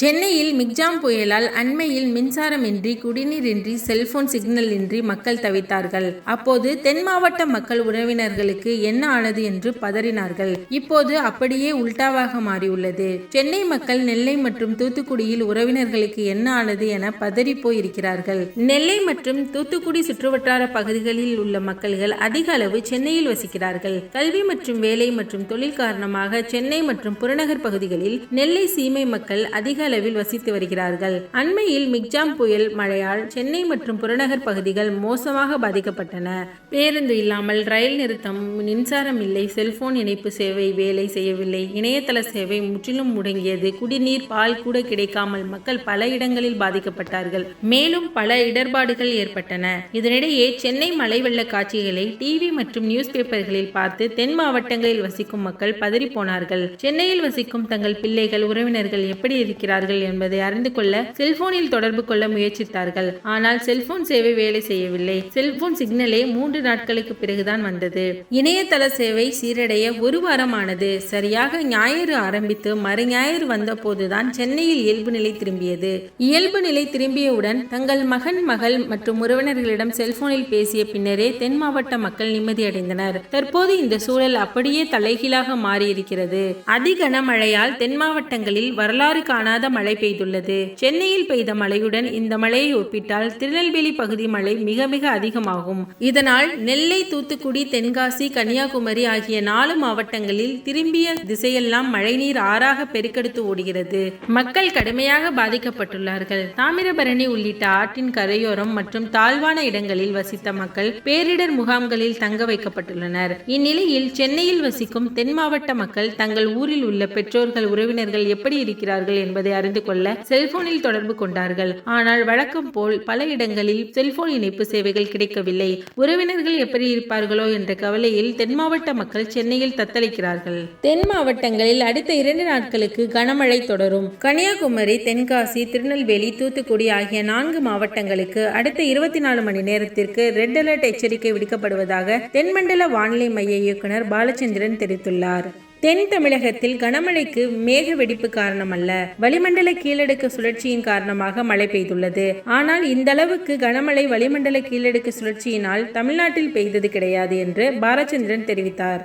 சென்னையில் மிக்ஜாம் புயலால் அண்மையில் மின்சாரமின்றி குடிநீரின்றி செல்போன் சிக்னல் இன்றி மக்கள் தவித்தார்கள். அப்போது தென் மாவட்ட மக்கள் உறவினர்களுக்கு என்ன ஆனது என்று பதறினார்கள். இப்போது அப்படியே உல்டாவாக மாறியுள்ளது. சென்னை மக்கள் நெல்லை மற்றும் தூத்துக்குடியில் உறவினர்களுக்கு என்ன ஆனது என பதறி போயிருக்கிறார்கள் நெல்லை மற்றும் தூத்துக்குடி சுற்றுவட்டார பகுதிகளில் உள்ள மக்கள்கள் அதிக அளவு சென்னையில் வசிக்கிறார்கள். கல்வி மற்றும் வேலை மற்றும் தொழில் காரணமாக சென்னை மற்றும் புறநகர் பகுதிகளில் நெல்லை சீமை மக்கள் அதிக அளவில் வசித்து வருகிறார்கள். அண்மையில் மிக்ஜாம் புயல் மழையால் சென்னை மற்றும் புறநகர் பகுதிகள் மோசமாக பாதிக்கப்பட்டன. பேருந்து இல்லாமல் ரயில் நிறுத்தம் மின்சாரம் இல்லை செல்போன் இணைப்பு சேவை வேலை செய்யவில்லை இணையதள சேவை முற்றிலும் முடங்கியது குடிநீர் பால் கூட கிடைக்காமல் மக்கள் பல இடங்களில் பாதிக்கப்பட்டார்கள். மேலும் பல இடர்பாடுகள் ஏற்பட்டன. இதனிடையே சென்னை மழை வெள்ள காட்சிகளை டிவி மற்றும் நியூஸ் பேப்பர்களில் பார்த்து தென் மாவட்டங்களில் வசிக்கும் மக்கள் பதறிப்போனார்கள் சென்னையில் வசிக்கும் தங்கள் பிள்ளைகள் உறவினர்கள் எப்படி இருக்கிறார்கள்? இருக்கிறார்கள் என்பதை அறிந்து கொள்ள செல்போனில் தொடர்பு கொள்ள முயற்சித்தார்கள். ஆனால் செல்போன் சேவை வேலை செய்யவில்லை. செல்போன் சிக்னலே மூன்று நாட்களுக்கு பிறகுதான் வந்தது. இணையதள சேவை சீரடைய ஒரு வாரம் ஆனது சரியாக ஞாயிறு ஆரம்பித்து மறு ஞாயிறு வந்த போதுதான் சென்னையில் இயல்பு நிலை திரும்பியது. இயல்பு நிலை திரும்பியவுடன் தங்கள் மகன் மகள் மற்றும் உறவினர்களிடம் செல்போனில் பேசிய பின்னரே தென் மாவட்ட மக்கள் நிம்மதியடைந்தனர் தற்போது இந்த சூழல் அப்படியே தலைகீழாக மாறியிருக்கிறது. அதி கனமழையால் தென் மாவட்டங்களில் வரலாறு காணாத மழை பெய்துள்ளது. சென்னையில் பெய்த மழையுடன் இந்த மழையை ஒப்பிட்டால் திருநெல்வேலி பகுதி மழை மிக மிக அதிகமாகும். இதனால் நெல்லை தூத்துக்குடி தென்காசி கன்னியாகுமரி ஆகிய நாலு மாவட்டங்களில் திரும்பிய திசையெல்லாம் மழைநீர் ஆறாக பெருக்கெடுத்து ஓடுகிறது. மக்கள் கடுமையாக பாதிக்கப்பட்டுள்ளார்கள். தாமிரபரணி உள்ளிட்ட ஆற்றின் கரையோரம் மற்றும் தாழ்வான இடங்களில் வசித்த மக்கள் பேரிடர் முகாம்களில் தங்க வைக்கப்பட்டுள்ளனர். இந்நிலையில் சென்னையில் வசிக்கும் தென் மாவட்ட மக்கள் தங்கள் ஊரில் உள்ள பெற்றோர்கள் உறவினர்கள் எப்படி இருக்கிறார்கள் என்பதை அறிந்து கொள்ள செல்போனில் தொடர்பு கொண்டார்கள். ஆனால் வழக்கம் போல் பல இடங்களில் செல்போன் இணைப்பு சேவைகள் கிடைக்கவில்லை. உறவினர்கள் எப்படி இருப்பார்களோ என்ற கவலையில் தென் மாவட்ட மக்கள் சென்னையில் தத்தளிக்கிறார்கள். தென் மாவட்டங்களில் அடுத்த இரண்டு நாட்களுக்கு கனமழை தொடரும். கன்னியாகுமரி தென்காசி திருநெல்வேலி தூத்துக்குடி ஆகிய நான்கு மாவட்டங்களுக்கு அடுத்த இருபத்தி நாலு மணி நேரத்திற்கு ரெட் அலர்ட் எச்சரிக்கை விடுக்கப்படுவதாக தென்மண்டல வானிலை மைய இயக்குனர் பாலச்சந்திரன் தெரிவித்துள்ளார். தென் தமிழகத்தில் கனமழைக்கு மேக வெடிப்பு காரணமல்ல. வளிமண்டல கீழடுக்கு சுழற்சியின் காரணமாக மழை பெய்துள்ளது. ஆனால் இந்த அளவுக்கு கனமழை வளிமண்டல கீழடுக்கு சுழற்சியினால் தமிழ்நாட்டில் பெய்தது கிடையாது என்று பாலச்சந்திரன் தெரிவித்தார்.